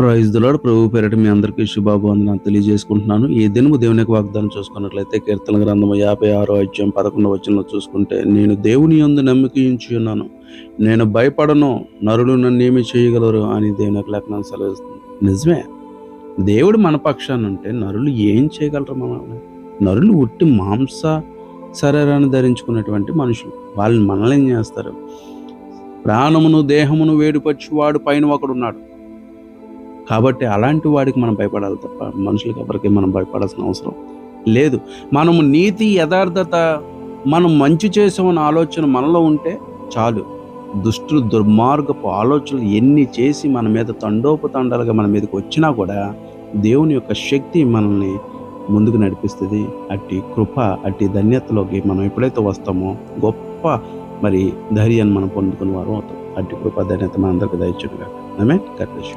Praise దులాడు ప్రభు పేరట మీ అందరికీ శుభాభివందనాలు తెలియజేసుకుంటున్నాను. ఈ దినము దేవుని యొక్క వాగ్దానం చూసుకున్నట్లయితే కీర్తన గ్రంథము యాభై ఆరో అధ్యాయం పదకొండు వచనంలో చూసుకుంటే నేను దేవుని యందు నమ్మకించి ఉన్నాను నేను భయపడను నరుడు నన్ను ఏమి చేయగలరు అని దేవుని యొక్క లేఖనం సెలవిస్తుంది. నిజమే. దేవుడు మన పక్షాన ఉంటే నరులు ఏం చేయగలరు మనల్ని? నరులు ఉట్టి మాంస శరీరాన్ని ధరించుకున్నటువంటి మనుషులు. వాళ్ళని మనల్ని ఏం చేస్తారు? ప్రాణమును దేహమును వేడిపచ్చి వాడు పైన ఒకడున్నాడు. కాబట్టి అలాంటి వాడికి మనం భయపడాలి తప్ప మనుషులకి ఎవరికి మనం భయపడాల్సిన అవసరం లేదు. మనము నీతి యథార్థత మనం మంచి చేసామన్న ఆలోచన మనలో ఉంటే చాలు. దుష్టులు దుర్మార్గపు ఆలోచనలు ఎన్ని చేసి మన మీద తండోపతండాలుగా మన మీదకి వచ్చినా కూడా దేవుని యొక్క శక్తి మనల్ని ముందుకు నడిపిస్తుంది. అట్టి కృప అట్టి ధన్యతలోకి మనం ఎప్పుడైతే వస్తామో గొప్ప మరి ధైర్యాన్ని మనం పొందుకునే వారు అవుతాం అట్టి కృప ధన్యత మనందరికీ దయచుగా ఆమె కట్టేసి